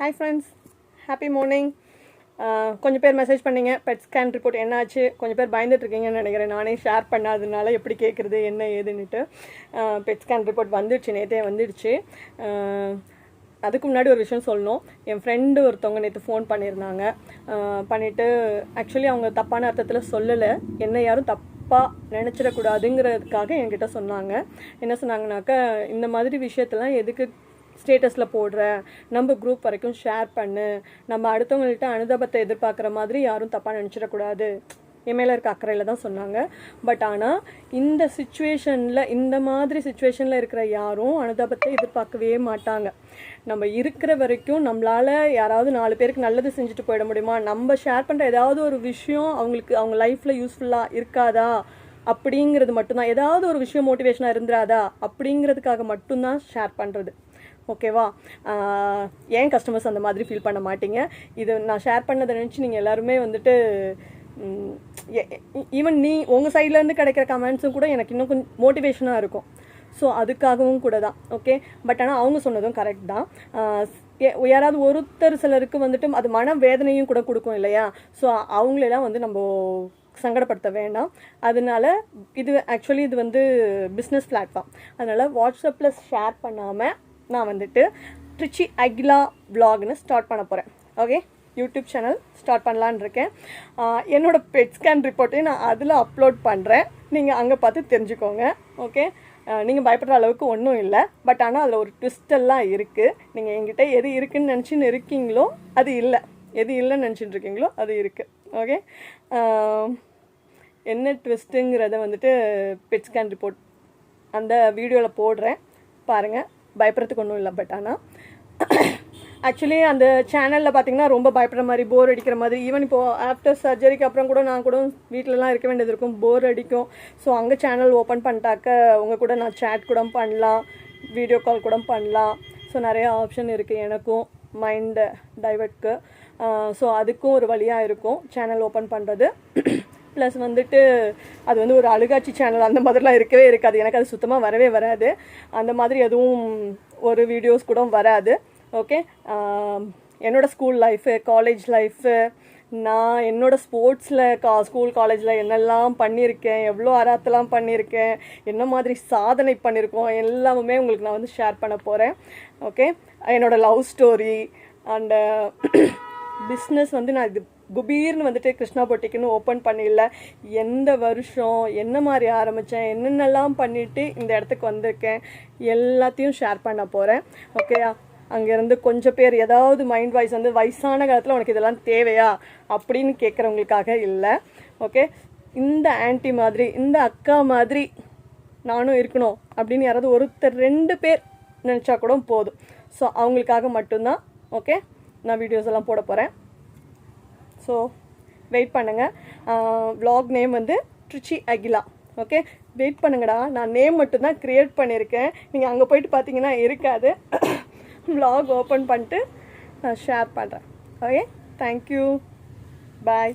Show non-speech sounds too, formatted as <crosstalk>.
Hi friends happy morning கொஞ்சம் பேர் message பண்ணிங்க பெட் ஸ்கேன் ரிப்போர்ட் என்னாச்சு? கொஞ்சம் பேர் பயந்துட்டு இருக்கீங்கன்னு நினைக்கிறேன். நானே ஷேர் பண்ணாததுனால எப்படி கேட்குறது என்ன ஏதுன்னுட்டு. பெட் ஸ்கேன் ரிப்போர்ட் வந்துடுச்சு நேற்றே வந்துடுச்சு. அதுக்கு முன்னாடி ஒரு விஷயம் சொல்லணும். என் ஃப்ரெண்டு ஒருத்தவங்க நேற்று ஃபோன் பண்ணியிருந்தாங்க. பண்ணிவிட்டு ஆக்சுவலி அவங்க தப்பான அர்த்தத்தில் சொல்லலை. என்ன யாரும் தப்பாக நினச்சிடக்கூடாதுங்கிறதுக்காக என்கிட்ட சொன்னாங்க. என்ன சொன்னாங்கனாக்கா இந்த மாதிரி விஷயத்தெல்லாம் எதுக்கு ஸ்டேட்டஸில் போடுற நம்ம குரூப் வரைக்கும் ஷேர் பண்ணு நம்ம அடுத்தவங்கள்ட்ட அனுதாபத்தை எதிர்பார்க்குற மாதிரி யாரும் தப்பாக நினச்சிடக்கூடாது. என் மேலே இருக்க அக்கறையில் தான் சொன்னாங்க. பட் ஆனால் இந்த சுச்சுவேஷனில் இந்த மாதிரி சுச்சுவேஷனில் இருக்கிற யாரும் அனுதாபத்தை எதிர்பார்க்கவே மாட்டாங்க. நம்ம இருக்கிற வரைக்கும் நம்மளால் யாராவது நாலு பேருக்கு நல்லது செஞ்சுட்டு போயிட முடியுமா? நம்ம ஷேர் பண்ணுற ஏதாவது ஒரு விஷயம் அவங்களுக்கு அவங்க லைஃப்பில் யூஸ்ஃபுல்லாக இருக்காதா? அப்படிங்கிறது மட்டும்தான். ஏதாவது ஒரு விஷயம் மோட்டிவேஷனாக இருந்துராதா? அப்படிங்கிறதுக்காக மட்டும்தான் ஷேர் பண்ணுறது ஓகேவா? ஏன் கஸ்டமர்ஸ் அந்த மாதிரி ஃபீல் பண்ண மாட்டீங்க? இது நான் ஷேர் பண்ணதை நினச்சி நீங்கள் எல்லாருமே வந்துட்டு ஈவன் நீ உங்கள் சைட்லேருந்து கிடைக்கிற கமெண்ட்ஸும் கூட எனக்கு இன்னும் கொஞ்சம் மோட்டிவேஷனாக இருக்கும். ஸோ அதுக்காகவும் கூட தான் ஓகே பட் ஆனால் அவங்க சொன்னதும் கரெக்ட் தான். ஏ- யாராவது ஒருத்தர் சிலருக்கு வந்துட்டு அது மன வேதனையும் கூட கொடுக்கும் இல்லையா? ஸோ அவங்களெல்லாம் வந்து நம்ம சங்கடப்படுத்த வேண்டாம். அதனால இது ஆக்சுவலி இது வந்து பிஸ்னஸ் பிளாட்ஃபார்ம் அதனால் வாட்ஸ்அப்பில் ஷேர் பண்ணாமல் நான் வந்துட்டு ட்ரிச்சி அகிலா வ்ளாக்னு ஸ்டார்ட் பண்ண போகிறேன் ஓகே யூடியூப் சேனல் ஸ்டார்ட் பண்ணலான்னு இருக்கேன். என்னோடய என்னோட பெட் ஸ்கேன் ரிப்போர்ட்டையும் நான் அதில் அப்லோட் பண்ணுறேன் நீங்கள் அங்கே பார்த்து தெரிஞ்சுக்கோங்க. ஓகே நீங்கள் பயப்படுற அளவுக்கு ஒன்றும் இல்லை. பட் ஆனால் அதில் ஒரு ட்விஸ்டெல்லாம் இருக்குது நீங்கள் என்கிட்ட எது இருக்குதுன்னு நினச்சின்னு இருக்கீங்களோ அது இல்லை. எது இல்லைன்னு நினச்சிட்டு இருக்கீங்களோ அது இருக்குது ஓகே என்ன ட்விஸ்ட்டுங்கிறத வந்துட்டு பெட் ஸ்கேன் ரிப்போர்ட் அந்த வீடியோவில் போடுறேன். பாருங்கள் பயப்படுறதுக்கு ஒன்றும் இல்லை. பட் ஆனால் ஆக்சுவலி அந்த சேனலில் பார்த்தீங்கன்னா ரொம்ப பயப்படுற மாதிரி போர் அடிக்கிற மாதிரி ஈவன் இப்போது ஆஃப்டர் சர்ஜரிக்கு அப்புறம் கூட நான் கூட வீட்டிலலாம் இருக்க வேண்டியது இருக்கும். போர் அடிக்கும். ஸோ அங்கே சேனல் ஓப்பன் பண்ணிட்டாக்க உங்கள் கூட நான் சேட் கூட பண்ணலாம். வீடியோ கால் கூட பண்ணலாம். ஸோ நிறைய ஆப்ஷன் இருக்குது எனக்கும். மைண்டு டைவர்ட்க்கு ஸோ அதுக்கும் ஒரு வழியாக இருக்கும் சேனல் ஓப்பன் பண்ணுறது ப்ளஸ் வந்துட்டு அது வந்து ஒரு அழுகாட்சி சேனல் அந்த மாதிரிலாம் இருக்கவே இருக்காது. எனக்கு அது சுத்தமாக வரவே வராது. அந்த மாதிரி எதுவும் ஒரு வீடியோஸ் கூட வராது. ஓகே என்னோடய ஸ்கூல் லைஃபு காலேஜ் லைஃபு நான் என்னோடய ஸ்போர்ட்ஸில் கா ஸ்கூல் காலேஜில் என்னெல்லாம் பண்ணியிருக்கேன் எவ்வளோ அராத்தெல்லாம் பண்ணியிருக்கேன் என்ன மாதிரி சாதனை பண்ணியிருக்கோம் எல்லாமே உங்களுக்கு நான் வந்து ஷேர் பண்ண போகிறேன் ஓகே என்னோடய லவ் ஸ்டோரி அண்டு பிஸ்னஸ் வந்து நான் இது குபீர்னு வந்துட்டு கிருஷ்ணா பொட்டிக்குன்னு ஓப்பன் பண்ணிடல எந்த வருஷம் என்ன மாதிரி ஆரம்பித்தேன் என்னென்னலாம் பண்ணிவிட்டு இந்த இடத்துக்கு வந்திருக்கேன் எல்லாத்தையும் ஷேர் பண்ண போகிறேன் ஓகேயா அங்கேருந்து கொஞ்சம் பேர் ஏதாவது மைண்ட் வாய்ஸ் வந்து வயசான காலத்தில் உனக்கு இதெல்லாம் தேவையா? அப்படின்னு கேட்குறவங்களுக்காக இல்லை. ஓகே இந்த ஆன்டி மாதிரி இந்த அக்கா மாதிரி நானும் இருக்கணும் அப்படின்னு யாராவது ஒருத்தர் ரெண்டு பேர் நினச்சா கூட போதும். ஸோ அவங்களுக்காக மட்டும்தான் ஓகே நான் வீடியோஸ் எல்லாம் போட போகிறேன் ஸோ வெயிட் பண்ணுங்கள் வ்ளாக் நேம் வந்து ட்ரிச்சி அகிலா ஓகே வெயிட் பண்ணுங்கடா. நான் நேம் மட்டும்தான் க்ரியேட் பண்ணியிருக்கேன். நீங்கள் அங்கே போயிட்டு பார்த்தீங்கன்னா இருக்காது. <coughs> வ்ளாக் ஓப்பன் பண்ணிட்டு நான் ஷேர் பண்ணுறேன் ஓகே தேங்க்யூ பாய்